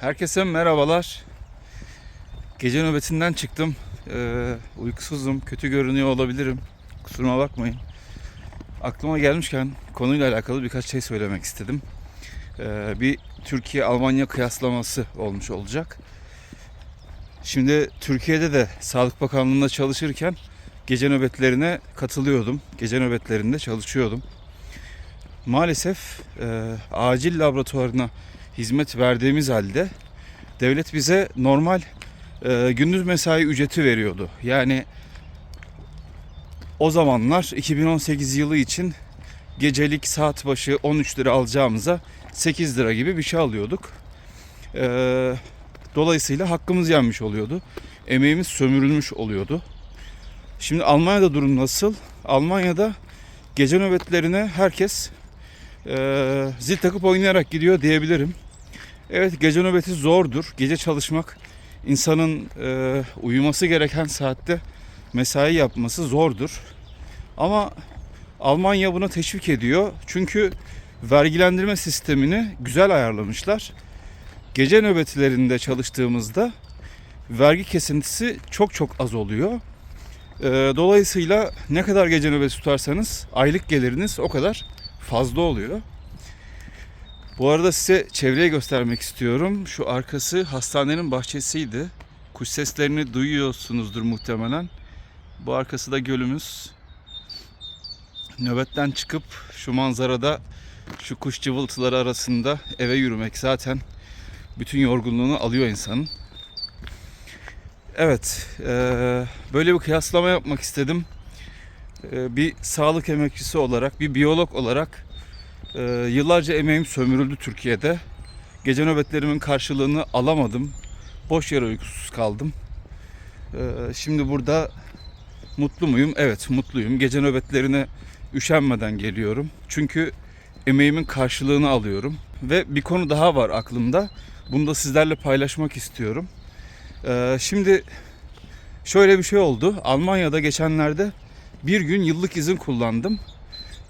Herkese merhabalar. Gece nöbetinden çıktım. Ee, uykusuzum, kötü görünüyor olabilirim. Kusuruma bakmayın. Aklıma gelmişken konuyla alakalı birkaç şey söylemek istedim. Ee, bir Türkiye-Almanya kıyaslaması olmuş olacak. Şimdi Türkiye'de de Sağlık Bakanlığı'nda çalışırken gece nöbetlerine katılıyordum. Gece nöbetlerinde çalışıyordum. Maalesef e, acil laboratuvarına hizmet verdiğimiz halde devlet bize normal e, gündüz mesai ücreti veriyordu. Yani o zamanlar 2018 yılı için gecelik saat başı 13 lira alacağımıza 8 lira gibi bir şey alıyorduk. E, dolayısıyla hakkımız yenmiş oluyordu. Emeğimiz sömürülmüş oluyordu. Şimdi Almanya'da durum nasıl? Almanya'da gece nöbetlerine herkes e, zil takıp oynayarak gidiyor diyebilirim. Evet gece nöbeti zordur. Gece çalışmak insanın e, uyuması gereken saatte mesai yapması zordur. Ama Almanya buna teşvik ediyor. Çünkü vergilendirme sistemini güzel ayarlamışlar. Gece nöbetlerinde çalıştığımızda vergi kesintisi çok çok az oluyor. E, dolayısıyla ne kadar gece nöbeti tutarsanız aylık geliriniz o kadar fazla oluyor. Bu arada size çevreyi göstermek istiyorum. Şu arkası hastanenin bahçesiydi. Kuş seslerini duyuyorsunuzdur muhtemelen. Bu arkası da gölümüz. Nöbetten çıkıp şu manzarada şu kuş cıvıltıları arasında eve yürümek zaten bütün yorgunluğunu alıyor insanın. Evet, eee, böyle bir kıyaslama yapmak istedim. Eee, Bir sağlık emekçisi olarak, bir biyolog olarak ee, yıllarca emeğim sömürüldü Türkiye'de. Gece nöbetlerimin karşılığını alamadım. Boş yere uykusuz kaldım. Ee, şimdi burada mutlu muyum? Evet mutluyum. Gece nöbetlerine üşenmeden geliyorum. Çünkü emeğimin karşılığını alıyorum. Ve bir konu daha var aklımda. Bunu da sizlerle paylaşmak istiyorum. Ee, şimdi şöyle bir şey oldu. Almanya'da geçenlerde bir gün yıllık izin kullandım.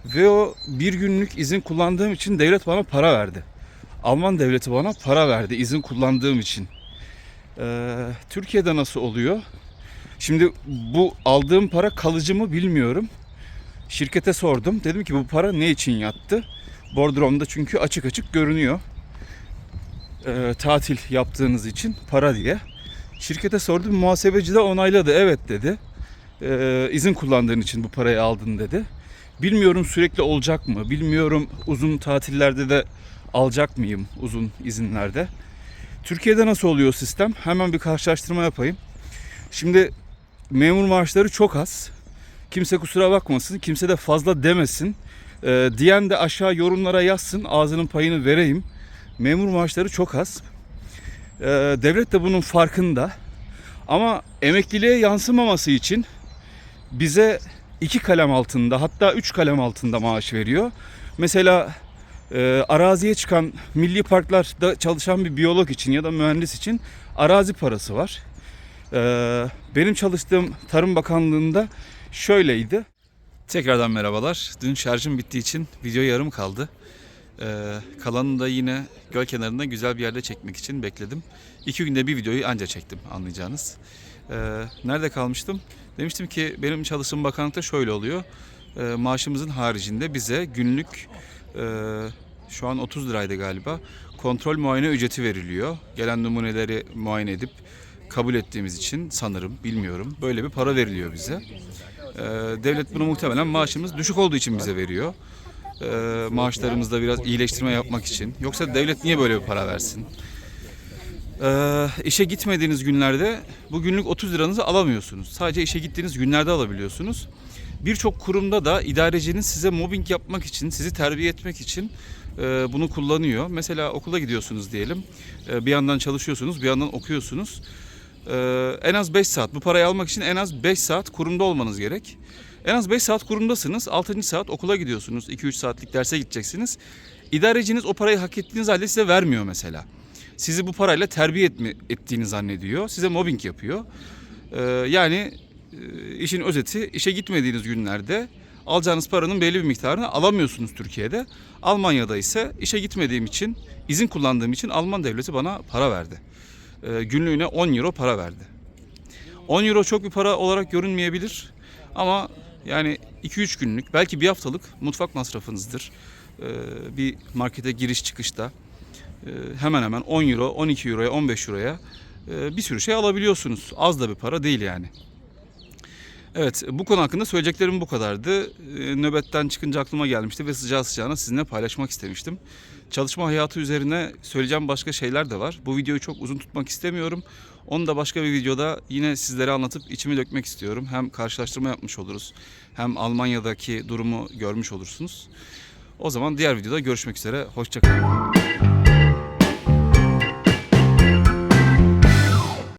Ve o bir günlük izin kullandığım için devlet bana para verdi. Alman devleti bana para verdi izin kullandığım için. Ee, Türkiye'de nasıl oluyor? Şimdi bu aldığım para kalıcı mı bilmiyorum. Şirkete sordum. Dedim ki bu para ne için yattı? Bordrom'da çünkü açık açık görünüyor. Ee, tatil yaptığınız için para diye. Şirkete sordum. Muhasebeci de onayladı. Evet dedi. Ee, izin kullandığın için bu parayı aldın dedi. Bilmiyorum sürekli olacak mı? Bilmiyorum uzun tatillerde de alacak mıyım uzun izinlerde? Türkiye'de nasıl oluyor sistem? Hemen bir karşılaştırma yapayım. Şimdi memur maaşları çok az. Kimse kusura bakmasın, kimse de fazla demesin. Ee, diyen de aşağı yorumlara yazsın, ağzının payını vereyim. Memur maaşları çok az. Ee, devlet de bunun farkında. Ama emekliliğe yansımaması için bize iki kalem altında hatta üç kalem altında maaş veriyor. Mesela e, araziye çıkan milli parklarda çalışan bir biyolog için ya da mühendis için arazi parası var. E, benim çalıştığım Tarım Bakanlığı'nda şöyleydi. Tekrardan merhabalar. Dün şarjım bittiği için video yarım kaldı. Ee, kalanını da yine göl kenarında güzel bir yerde çekmek için bekledim. İki günde bir videoyu anca çektim anlayacağınız. Ee, nerede kalmıştım? Demiştim ki benim çalıştığım bakanlıkta şöyle oluyor. Ee, maaşımızın haricinde bize günlük e, şu an 30 liraydı galiba kontrol muayene ücreti veriliyor. Gelen numuneleri muayene edip kabul ettiğimiz için sanırım bilmiyorum böyle bir para veriliyor bize. Ee, devlet bunu muhtemelen maaşımız düşük olduğu için bize veriyor. Ee, maaşlarımızda biraz iyileştirme yapmak için. Yoksa devlet niye böyle bir para versin? Ee, işe gitmediğiniz günlerde bu günlük 30 liranızı alamıyorsunuz. Sadece işe gittiğiniz günlerde alabiliyorsunuz. Birçok kurumda da idarecinin size mobbing yapmak için, sizi terbiye etmek için e, bunu kullanıyor. Mesela okula gidiyorsunuz diyelim. E, bir yandan çalışıyorsunuz, bir yandan okuyorsunuz. E, en az 5 saat, bu parayı almak için en az 5 saat kurumda olmanız gerek. En az 5 saat kurumdasınız, 6. saat okula gidiyorsunuz. 2-3 saatlik derse gideceksiniz. İdareciniz o parayı hak ettiğiniz halde size vermiyor mesela sizi bu parayla terbiye etme, ettiğini zannediyor. Size mobbing yapıyor. Ee, yani e, işin özeti işe gitmediğiniz günlerde alacağınız paranın belli bir miktarını alamıyorsunuz Türkiye'de. Almanya'da ise işe gitmediğim için, izin kullandığım için Alman devleti bana para verdi. Ee, günlüğüne 10 euro para verdi. 10 euro çok bir para olarak görünmeyebilir ama yani 2-3 günlük belki bir haftalık mutfak masrafınızdır. Ee, bir markete giriş çıkışta hemen hemen 10 euro, 12 euroya, 15 euroya e, bir sürü şey alabiliyorsunuz. Az da bir para değil yani. Evet bu konu hakkında söyleyeceklerim bu kadardı. Ee, Nöbetten çıkınca aklıma gelmişti ve sıcağı sıcağına sizinle paylaşmak istemiştim. Çalışma hayatı üzerine söyleyeceğim başka şeyler de var. Bu videoyu çok uzun tutmak istemiyorum. Onu da başka bir videoda yine sizlere anlatıp içimi dökmek istiyorum. Hem karşılaştırma yapmış oluruz hem Almanya'daki durumu görmüş olursunuz. O zaman diğer videoda görüşmek üzere. Hoşçakalın.